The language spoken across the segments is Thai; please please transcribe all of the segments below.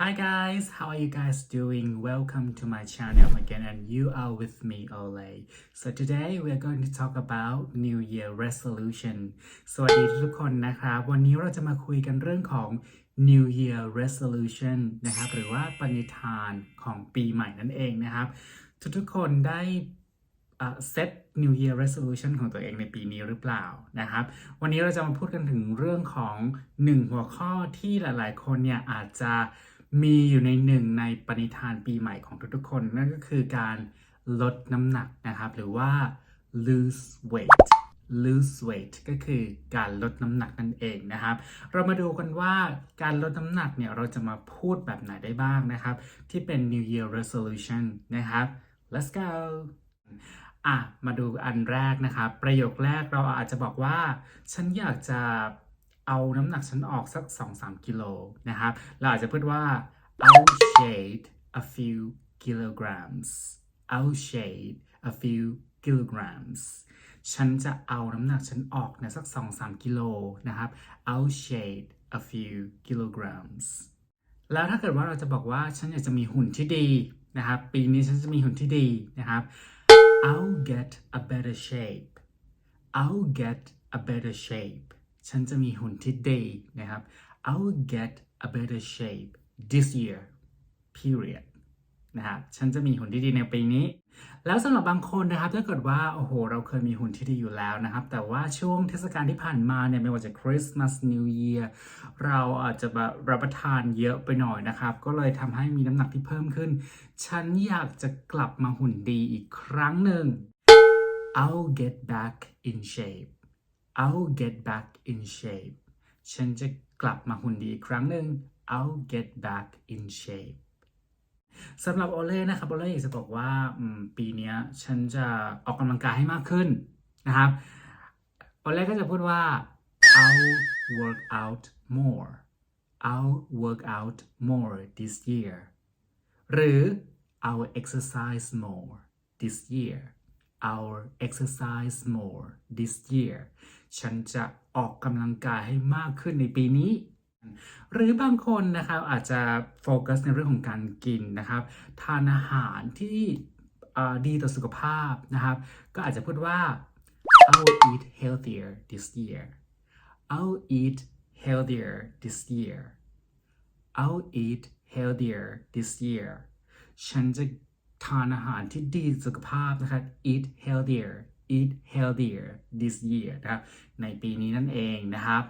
Hi guys, how are you guys doing? Welcome to my channel again and you are with me Ole. So today we are going to talk about New Year resolution สวัสดีทุกคนนะครับ วันนี้เราจะมาคุยกันเรื่องของ New Year resolution นะครับ หรือว่าปณิธานของปีใหม่นั่นเองนะครับ ทุกๆคนได้เซต New Year resolution ของตัวเองในปีนี้หรือเปล่านะครับ วันนี้เราจะมาพูดกันถึงเรื่องของหนึ่งหัวข้อที่หลายๆ คนเนี่ยอาจจะ มีอยู่ในหนึ่งในปณิธานปีใหม่ของทุกๆคน นั่นก็คือการลดน้ำหนักนะครับ หรือว่า lose weight lose weight ก็คือการลดน้ำหนักนั่นเองนะครับ เรามาดูกันว่าการลดน้ำหนักเนี่ยเราจะมาพูดแบบไหนได้บ้างนะครับ ที่เป็น New Year resolution นะครับ let's go อะ มาดูอันแรกนะครับ ประโยคแรกเราอาจจะบอกว่า ฉันอยากจะ เอาน้ำหนักฉันออกสัก 2-3 กิโลนะครับ เราอาจจะพูดว่า I'll shade a few kilograms I'll shade a few kilograms ฉันจะเอาน้ำหนักฉันออกนี่ยสัก 2-3 กิโลนะครับ I'll shade a few kilograms แล้วถ้าเกิดว่าเราจะบอกว่าฉันอยากจะมีหุ่นที่ดีนะครับ ปีนี้ฉันจะมีหุ่นที่ดีนะครับ I'll get a better shape I'll get a better shape ฉันจะมีหุ่นที่ดีนะครับ I will get a better shape this year period นะครับฉันจะมีหุ่นที่ดีในปีนี้ แล้วสำหรับบางคนนะครับถ้าเกิดว่าโอ้โห เราเคยมีหุ่นที่ดีอยู่แล้วนะครับ แต่ว่าช่วงเทศกาลที่ผ่านมาเนี่ยไม่ว่าจะคริสต์มาสนิวเยียร์เราอาจจะแบบรับประทานเยอะไปหน่อยนะครับ ก็เลยทำให้มีน้ำหนักที่เพิ่มขึ้น ฉันอยากจะกลับมาหุ่นดีอีกครั้งหนึ่ง I'll get back in shape I'll get back in shape ฉันจะกลับมาหุ่นดีอีกครั้งหนึ่ง I'll get back in shape สำหรับโอเล่นะครับโอเล่อยากจะบอกว่าปีนี้ฉันจะออกกำลังกายให้มากขึ้นนะครับโอเล่ก็จะพูดว่า I'll work out more I'll work out more this year หรือ I'll exercise more this year I'll exercise more this year ฉันจะออกกำลังกายให้มากขึ้นในปีนี้ หรือบางคนนะครับอาจจะโฟกัสในเรื่องของการกินนะครับ ทานอาหารที่ดีต่อสุขภาพนะครับ ก็อาจจะพูดว่า I'll eat healthier this year I'll eat healthier this year I'll eat healthier this year ฉันจะ ทานอาหารที่ดีสุขภาพนะครับ eat healthier eat healthier this year นะครับในปีนี้นั่นเองนะครับ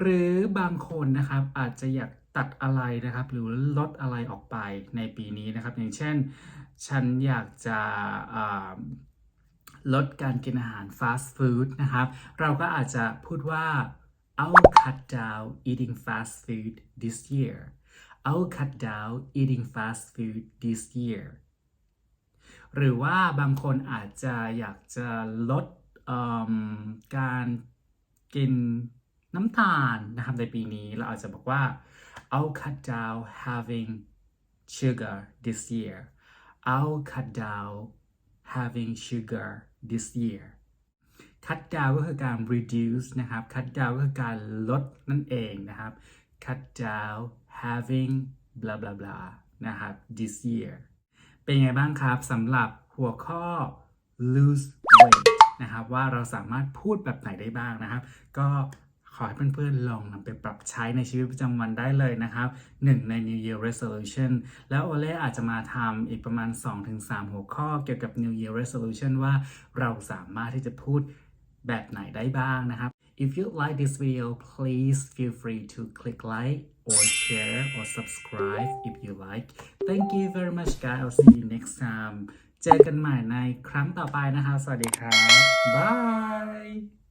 หรือบางคนนะครับอาจจะอยากตัดอะไรนะครับหรือลดอะไรออกไปในปีนี้นะครับ อย่างเช่น ฉันอยากจะลดการกินอาหารฟาสต์ฟู้ดนะครับ เราก็อาจจะพูดว่า I'll cut down eating fast food this year I'll cut down eating fast food this year หรือว่าบางคนอาจจะอยากจะลดการกินน้ำตาลนะครับในปีนี้เราอาจจะบอกว่า I'll cut down having sugar this year I'll cut down having sugar this year cut down ก็คือการ reduce นะครับ cut down ก็คือการลดนั่นเองนะครับ cut down having blah blah blah นะครับ this year เป็นไงบ้างครับสำหรับหัวข้อ lose weight นะครับว่าเราสามารถพูดแบบไหนได้บ้างนะครับ ก็ขอให้เพื่อนๆ ลองนำไปปรับใช้ในชีวิตประจำวันได้เลยนะครับหนึ่งใน New Year Resolution แล้วโอเล่อาจจะมาทำอีกประมาณ 2-3 หัวข้อเกี่ยวกับ New Year Resolution ว่าเราสามารถที่จะพูดแบบไหนได้บ้างนะครับ If you like this video, please feel free to click like or share or subscribe if you like. Thank you very much guys. I'll see you next time. เจอกันใหม่ในครั้งต่อไปนะครับ